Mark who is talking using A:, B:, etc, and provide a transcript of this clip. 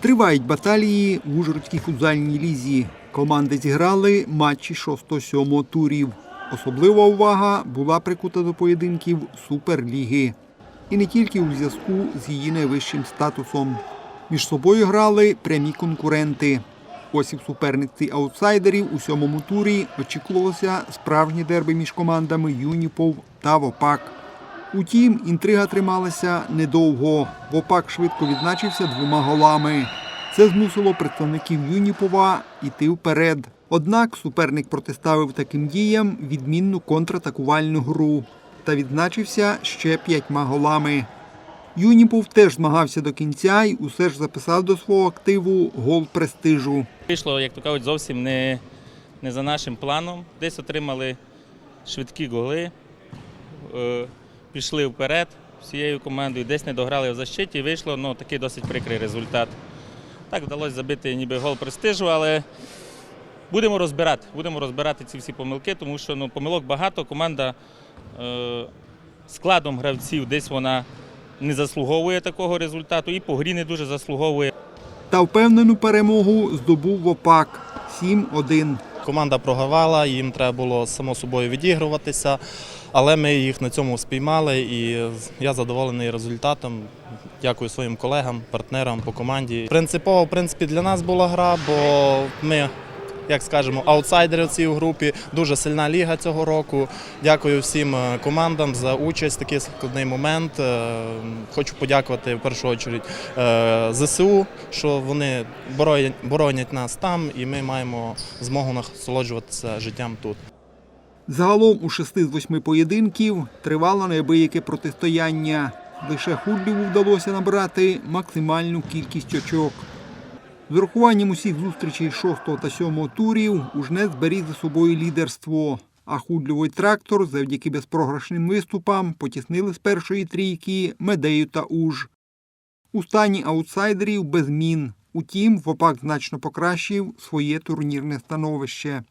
A: Тривають баталії в Ужгородській футзальній лізі. Команди зіграли матчі 6-7 турів. Особлива увага була прикута до поєдинків Суперліги. І не тільки у зв'язку з її найвищим статусом. Між собою грали прямі конкуренти. В суперниці аутсайдерів у сьомому турі очікувалося справжнє дерби між командами Юніпов та Вопак. Утім, інтрига трималася недовго. Вопак швидко відзначився двома голами. Це змусило представників Юніпова йти вперед. Однак суперник протиставив таким діям відмінну контратакувальну гру та відзначився ще п'ятьма голами. Юніпов теж змагався до кінця і усе ж записав до свого активу гол престижу.
B: Вийшло, як то кажуть, зовсім не, не за нашим планом. Десь отримали швидкі голи, е, пішли вперед всією командою, десь не дограли в защиті. Вийшло ну, такий досить прикрий результат. Так вдалося забити ніби гол престижу, але будемо розбирати. Будемо розбирати ці всі помилки, тому що ну, помилок багато. Команда е, складом гравців десь вона не заслуговує такого результату і по грі не дуже заслуговує.
A: Та впевнену перемогу здобув Вопак 7-1.
C: Команда програвала, їм треба було само собою відігруватися, але ми їх на цьому спіймали і я задоволений результатом. Дякую своїм колегам, партнерам по команді. Принципово, в принципі, для нас була гра, бо ми, як скажемо, аутсайдери в цій групі. Дуже сильна ліга цього року. Дякую всім е, командам за участь такий складний момент. Е, Хочу подякувати в першу чергу е, ЗСУ, що вони боронять, нас там, і ми маємо змогу насолоджуватися життям тут.
A: Загалом у шести з восьми поєдинків тривало неабияке протистояння. Лише Худліву вдалося набрати максимальну кількість очок. З урахуванням усіх зустрічей шостого та сьомого турів Ужнець зберіг за собою лідерство. А худлювий трактор завдяки безпрограшним виступам потіснили з першої трійки Медею та Уж. У стані аутсайдерів без змін. Утім, Вопак значно покращив своє турнірне становище.